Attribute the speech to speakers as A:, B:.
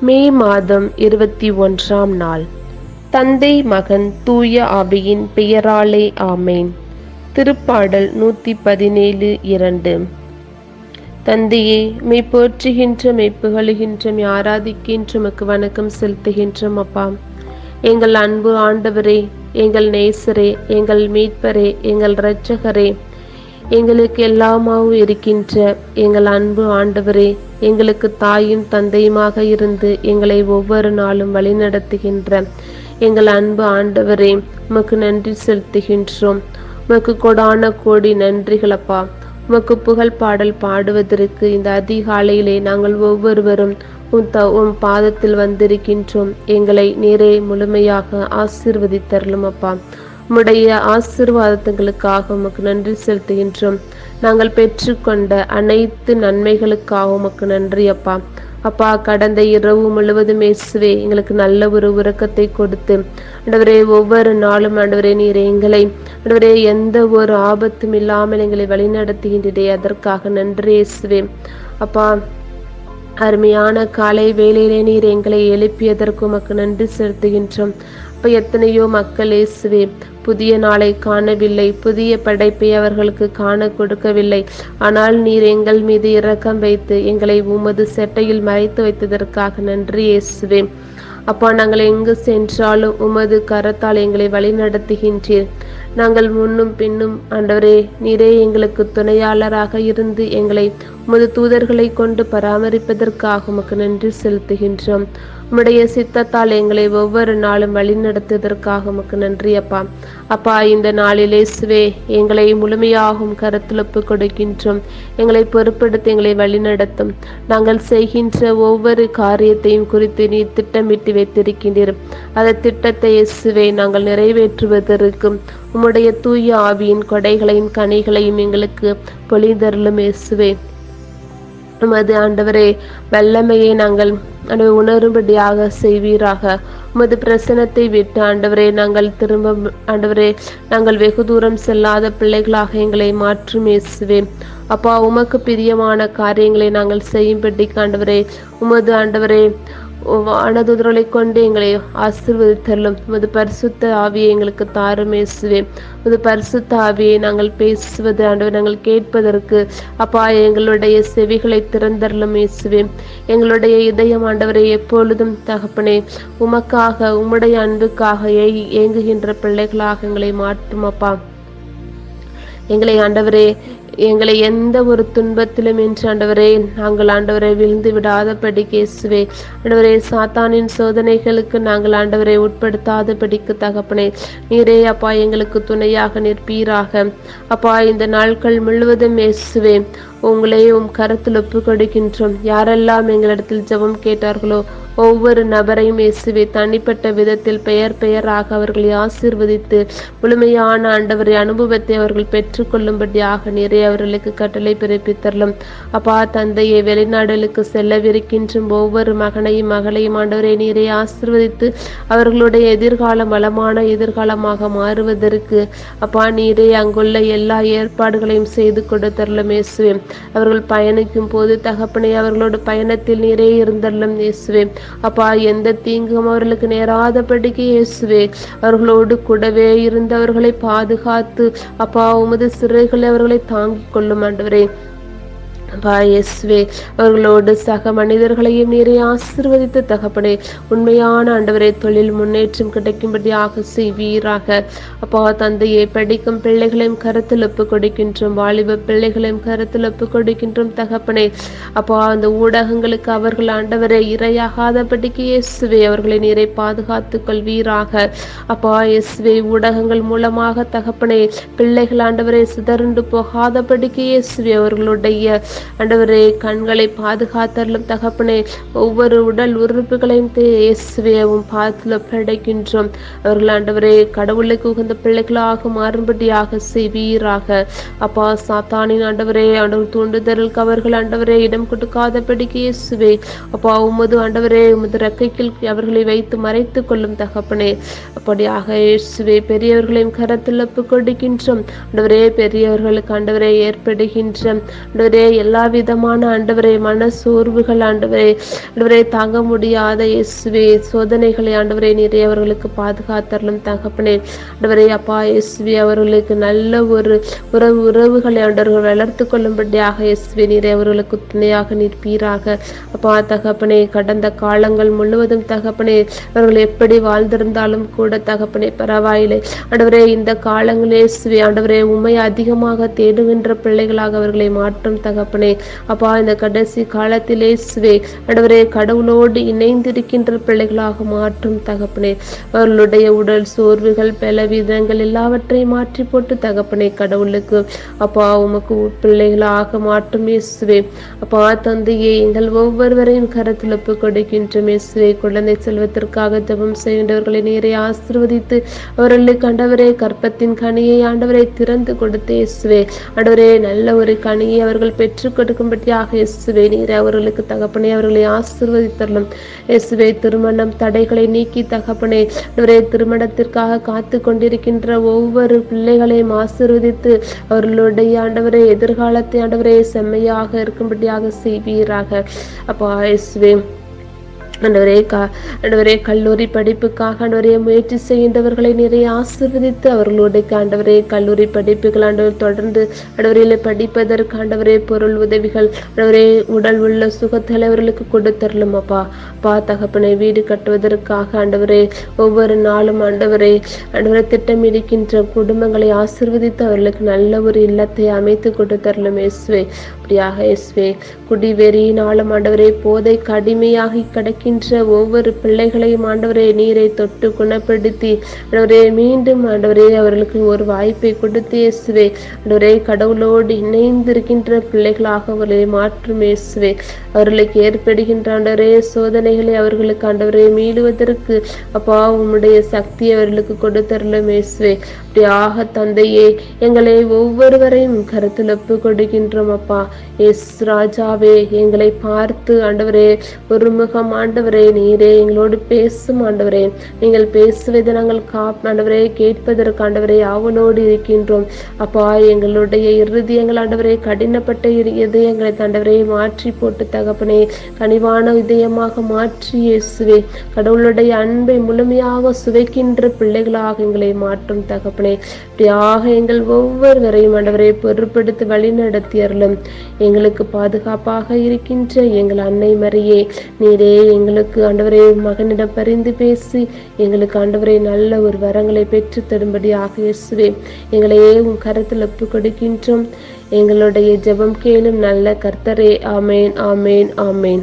A: மே மாதம் இருபத்தி ஒன்றாம் நாள். தந்தை மகன் தூய ஆவியின் பெயராலே ஆமேன். திருப்பாடல் நூற்றி பதினேழு இரண்டு. தந்தையே மெய் போற்றுகின்ற மெய் புகழுகின்ற மெய் ஆராதிக்கின்ற உமக்கு வணக்கம் செலுத்துகின்றோம் அப்பா. எங்கள் அன்பு ஆண்டவரே எங்கள் நேசரே எங்கள் மீட்பரே எங்கள் இரட்சகரே எங்களுக்கு எல்லாமாவும் இருக்கின்ற எங்கள் அன்பு ஆண்டவரே எங்களுக்கு தாயும் தந்தையுமாக இருந்து எங்களை ஒவ்வொரு நாளும் வழிநடத்துகின்ற எங்கள் அன்பு ஆண்டவரே உமக்கு நன்றி செலுத்துகின்றோம். உமக்கு கொடான கோடி நன்றிகளப்பா உமக்கு புகழ் பாடல் பாடுவதற்கு இந்த அதிகாலையிலே நாங்கள் ஒவ்வொருவரும் உன் த உன் பாதத்தில் வந்திருக்கின்றோம். எங்களை நேரே முழுமையாக ஆசீர்வதித்தரலும் அப்பா. உம்முடைய ஆசிர்வாதங்களுக்காக உமக்கு நன்றி செலுத்துகின்றோம். நாங்கள் பெற்றுக்கொண்ட அனைத்து நன்மைகளுக்காக உமக்கு நன்றி அப்பா. அப்பா கடந்த இரவு முழுவதும் இயேசுவே எங்களுக்கு நல்ல ஒரு உறக்கத்தை கொடுத்து ஆண்டவரே ஒவ்வொரு நாளும் ஆண்டவரே நீர் எங்களை ஆண்டவரே எந்த ஒரு ஆபத்தும் இல்லாமல் எங்களை வழிநடத்துகின்றதே அதற்காக நன்றி இயேசுவே. அப்பா அருமையான காலை வேலையிலே நீர் எங்களை எழுப்பியதற்கு உமக்கு நன்றி செலுத்துகின்றோம். எத்தனையோ மக்கள் இயேசுவே புதிய நாளை காணவில்லை புதிய படைப்பை அவர்களுக்கு காண கொடுக்கவில்லை. ஆனால் நீர் எங்கள் மீது இரக்கம் வைத்து எங்களை உமது செட்டையில் மறைத்து வைத்ததற்காக நன்றி இயேசுவே. அப்பா நாங்கள் எங்கு சென்றாலும் உமது கரத்தால் எங்களை வழி நடத்துகின்றீர் நாங்கள் முன்னும் பின்னும் ஆண்டவரே நீரே எங்களுக்கு துணையாளராக இருந்து எங்களை உமது தூதர்களை கொண்டு பராமரிப்பதற்காக உமக்கு நன்றி செலுத்துகின்றோம். உம்முடைய சித்தத்தால் எங்களை ஒவ்வொரு நாளும் வழிநடத்துவதற்காக உமக்கு நன்றி அப்பா. அப்பா இந்த நாளிலே சுவே எங்களை முழுமையாகும் கருத்தில் ஒப்பு கொடுக்கின்றோம். எங்களை பொறுப்படுத்தி எங்களை வழிநடத்தும். நாங்கள் செய்கின்ற ஒவ்வொரு காரியத்தையும் குறித்து நீ திட்டமிட்டு வைத்திருக்கின்றீர். அந்த திட்டத்தை இயேசுவே நாங்கள் நிறைவேற்றுவதற்கும் உம்முடைய தூய ஆவியின் கொடைகளையும் கனிகளையும் எங்களுக்கு பொழிந்தருளும் இயேசுவே. உமது ஆண்டவரே வல்லமையை நாங்கள் ஆண்டவர் உணரும்படியாக செய்வீராக. உமது பிரசனத்தை விட்டு ஆண்டவரே நாங்கள் திரும்ப ஆண்டவரே நாங்கள் வெகு தூரம் செல்லாத பிள்ளைகளாக எங்களை மாற்றும் இயேசுவே. அப்பா உமக்கு பிரியமான காரியங்களை நாங்கள் செய்யும்படி ஆண்டவரே உமது ஆண்டவரே வானதுதர்களை கொண்டு எங்களை ஆசிர்வதித்தரலும் உமது பரிசுத்த ஆவியை எங்களுக்கு தாரும் உமது பரிசுத்த ஆவியை நாங்கள் பேசுவது ஆண்டவர் நாங்கள் கேட்பதற்கு அப்பா எங்களுடைய செவிகளை திறந்தரலும் இயேசுவே. எங்களுடைய இதயம் ஆண்டவரை எப்பொழுதும் தகப்பனே உமக்காக உம்முடைய அன்புக்காக ஏங்குகின்ற பிள்ளைகளாக எங்களை மாற்றும் அப்பா. எங்களை ஆண்டவரே எங்களை எந்த ஒரு துன்பத்திலும் என்று ஆண்டவரே நாங்கள் ஆண்டவரை விழுந்து விடாதபடி கேசுவே ஆண்டவரே சாத்தானின் சோதனைகளுக்கு நாங்கள் ஆண்டவரை உட்படுத்தாத படிக்கு தகப்பனே நீரே அப்பா எங்களுக்கு துணையாக நிற்பீராக. அப்பா இந்த நாட்கள் முழுவதும் இயேசுவே உங்களை கருத்தில் ஒப்பு கொடுக்கின்றோம் யாரெல்லாம் எங்களிடத்தில் ஜெபம் கேட்டார்களோ ஒவ்வொரு நபரையும் இயேசுவே தனிப்பட்ட விதத்தில் பெயர் பெயராக அவர்களை ஆசீர்வதித்து முழுமையான ஆண்டவரை அனுபவத்தை அவர்கள் பெற்றுக்கொள்ளும்படியாக நிறைய அவர்களுக்கு கட்டளை பிறப்பித்தரலும். அப்பா தந்தையை வெளிநாடுகளுக்கு செல்லவிருக்கின்ற ஒவ்வொரு மகனையும் மகளையும் ஆண்டவரை நீரை ஆசிர்வதித்து அவர்களுடைய எதிர்காலம் வளமான எதிர்காலமாக மாறுவதற்கு அப்பா நீரே அங்குள்ள எல்லா ஏற்பாடுகளையும் செய்து கொடுத்தரலும் இயேசுவே. அவர்கள் பயணிக்கும் போது தகப்பனை அவர்களோட பயணத்தில் நீரே இருந்தரலும் இயேசுவே. அப்பா எந்த தீங்கும் அவர்களுக்கு நேராதபடிக்கு இயேசுவே அவர்களோடு கூடவே இருந்தவர்களை பாதுகாத்து அப்பா உமது சிறைகளை அவர்களை தாங்கிக் கொள்ளும் ஆண்டவரே. அப்பா எஸ்வே அவர்களோடு சக மனிதர்களையும் நீரை ஆசிர்வதித்து தகப்பனே உண்மையான ஆண்டவரை தொழில் முன்னேற்றம் கிடைக்கும்படியாக செய்வீராக. அப்பா தந்தையை படிக்கும் பிள்ளைகளையும் கருத்தில் ஒப்பு கொடுக்கின்றோம். வாலிப பிள்ளைகளையும் கருத்தில் ஒப்பு கொடுக்கின்றோம் தகப்பனே. அப்பா அந்த ஊடகங்களுக்கு அவர்கள் ஆண்டவரை இரையாகாதபடிக்கு இயேசுவே அவர்களை நீரை பாதுகாத்துக் கொள்வீராக. அப்பா இயேசுவே ஊடகங்கள் மூலமாக தகப்பனே பிள்ளைகள் ஆண்டவரை சிதறுண்டு போகாதபடிக்கு இயேசுவே அவர்களுடைய ஆண்டவரே கண்களை பாதுகாத்தரலும் தகப்பனே ஒவ்வொரு உடல் உறுப்புகளையும் இயேசுவேவும் பாத்துல படைக்கின்றோம் அவர்கள் ஆண்டவரே கடவுளுக்கு உகந்த பிள்ளைகளாக மாறும்படியாக செய்வீராக. அப்பா சாத்தானின் ஆண்டவரே ஆண்டவர் தூண்டுதலுக்கு அவர்கள் ஆண்டவரே இடம் கொடுக்காதபடிக்கு இயேசுவே. அப்பா உமது ஆண்டவரே உமது ரெக்கைக்கில் அவர்களை வைத்து மறைத்து கொள்ளும் தகப்பனே. அப்படியாக இயேசுவே பெரியவர்களையும் கரத்தில் ஒப்பு கொடுக்கின்றோம் ஆண்டவரே பெரியவர்களுக்கு ஆண்டவரே ஏற்படுகின்ற ஆண்டவரே எல்லா விதமான ஆண்டவரை மன சோர்வுகள் ஆண்டவரை ஆண்டவரை தாங்க முடியாத இயேசுவே சோதனைகளை ஆண்டவரை நிறைய அவர்களுக்கு பாதுகாத்தரலும் தகப்பனே. ஆண்டவரை அப்பா இயேசுவே அவர்களுக்கு நல்ல ஒரு உறவு உறவுகளை ஆண்டவர்கள் வளர்த்து கொள்ளும்படியாக இயேசுவே நீரே அவர்களுக்கு துணையாக நிற்பீராக. அப்பா தகப்பனே கடந்த காலங்கள் முழுவதும் தகப்பனே அவர்கள் எப்படி வாழ்ந்திருந்தாலும் கூட தகப்பனே பரவாயில்லை. ஆண்டவரே இந்த காலங்களே இயேசுவே ஆண்டவரே உண்மை அதிகமாக தேடுகின்ற பிள்ளைகளாக அவர்களை மாற்றும் தகப்பனே. தகப்பனே அப்பா இந்த கடைசி காலத்திலே சுவே ஆண்டவரே கடவுளோடு இணைந்திருக்கின்ற பிள்ளைகளாக மாற்றும் தகப்பனே. அவர்களுடைய உடல் சோர்வுகள் பலவிதங்கள் எல்லாவற்றையும் மாற்றி போட்டு தகப்பனே கடவுளுக்கு அப்பா உமக்கு பிள்ளைகளாக மாற்றும் இயேசுவே. அப்பா தந்தையே எங்கள் ஒவ்வொருவரையும் கருத்தில் ஒப்பு கொடுக்கின்ற இயேசுவே. குழந்தை செல்வத்திற்காக ஜெபம் செய்கின்றவர்களை நேரே ஆசிர்வதித்து அவர்களுக்கு ஆண்டவரே கற்பத்தின் கனியை ஆண்டவரை திறந்து கொடுத்து இயேசுவே. ஆண்டவரே நல்ல ஒரு கனியை அவர்கள் பெற்று பெற்றுக்கொடுக்கும்படியாக இயேசுவே நீர் அவர்களுக்கு தகப்பனே அவர்களை ஆசிர்வதித்தரலும். இயேசுவே திருமணம் தடைகளை நீக்கி தகப்பனே அவரே திருமணத்திற்காக காத்து கொண்டிருக்கின்ற ஒவ்வொரு பிள்ளைகளையும் ஆசிர்வதித்து அவர்களுடைய ஆண்டவரே எதிர்காலத்தை ஆண்டவரே செம்மையாக இருக்கும்படியாக செய்வீராக. அப்போ இயேசுவே ஆண்டவரே கா ஆண்டவரே கல்லூரி படிப்புக்காக ஆண்டவரே முயற்சி செய்கின்றவர்களை நிறைய ஆசீர்வதித்து அவர்களுடைய ஆண்டவரே கல்லூரி படிப்புகள் ஆண்டவர் தொடர்ந்து ஆண்டவரையில் படிப்பதற்கு ஆண்டவரே பொருள் உதவிகள் ஆண்டவரே உடல் உள்ள சுகத்தில் அவர்களுக்கு கொடுத்தரலும் அப்பா. பா தகப்பனை வீடு கட்டுவதற்காக ஆண்டவரே ஒவ்வொரு நாளும் ஆண்டவரே ஆண்டவரை திட்டமிடுகின்ற குடும்பங்களை ஆசிர்வதித்து அவர்களுக்கு நல்ல ஒரு இல்லத்தை அமைத்து கொடுத்தரலும் எஸ்வே அப்படியாக எஸ்வே குடிவெறியினாலும் ஆண்டவரே போதை கடுமையாகி கிடக்கின்ற ஒவ்வொரு பிள்ளைகளையும் ஆண்டவரே நீரை தொட்டு குணப்படுத்தி ஆண்டவரே மீண்டும் ஆண்டவரே அவர்களுக்கு ஒரு வாய்ப்பை கொடுத்து இயேசுவே. ஆண்டவரே கடவுளோடு இணைந்திருக்கின்ற பிள்ளைகளாக அவர்களை மாற்றும் இயேசுவே. அவர்களுக்கு ஏற்படுகின்ற ஆண்டவரே சோதனைகளை அவர்களுக்கு ஆண்டவரே மீளுவதற்கு அப்பா உம்முடைய சக்தி அவர்களுக்கு கொடுத்தரலும் இயேசுவே. அப்படியாக தந்தையே எங்களை ஒவ்வொருவரையும் கருத்தில் ஒப்பு கொடுக்கின்றோம் அப்பா. எஸ் ராஜாவே எங்களை பார்த்து ஆண்டவரே ஒரு முகம் ஆண்டவரே நீரே எங்களோடு பேசும் ஆண்டவரே. நீங்கள் பேசுவதை நாங்கள் காப் ஆண்டவரே கேட்பதற்கு ஆண்டவரே ஆவலோடு இருக்கின்றோம். அப்பா எங்களுடைய இருதயங்கள் ஆண்டவரே கடினப்பட்ட இதயங்களை ஆண்டவரே மாற்றி போட்டு தகப்பனே கனிவான இதயமாக மாற்றி இயேசுவே. கடவுளுடைய அன்பை முழுமையாக சுவைக்கின்ற பிள்ளைகளாக எங்களை மாற்றும் தகப்பனே. இப்படியாக எங்கள் ஒவ்வொருவரையும் ஆண்டவரை பொருட்படுத்தி வழி நடத்தியறலும் எங்களுக்கு பாதுகாப்பாக இருக்கின்ற எங்கள் அன்னை மரியே நீரே எங்களுக்கு ஆண்டவரை மகனிடம் பரிந்து பேசி எங்களுக்கு ஆண்டவரை நல்ல ஒரு வரங்களை பெற்று தரும்படியாக இயேசுவே. எங்களையே உன் கரத்தில் ஒப்பு கொடுக்கின்றோம் எங்களுடைய ஜெபம் கேளும் நல்ல கர்த்தரே. ஆமேன் ஆமேன் ஆமேன்.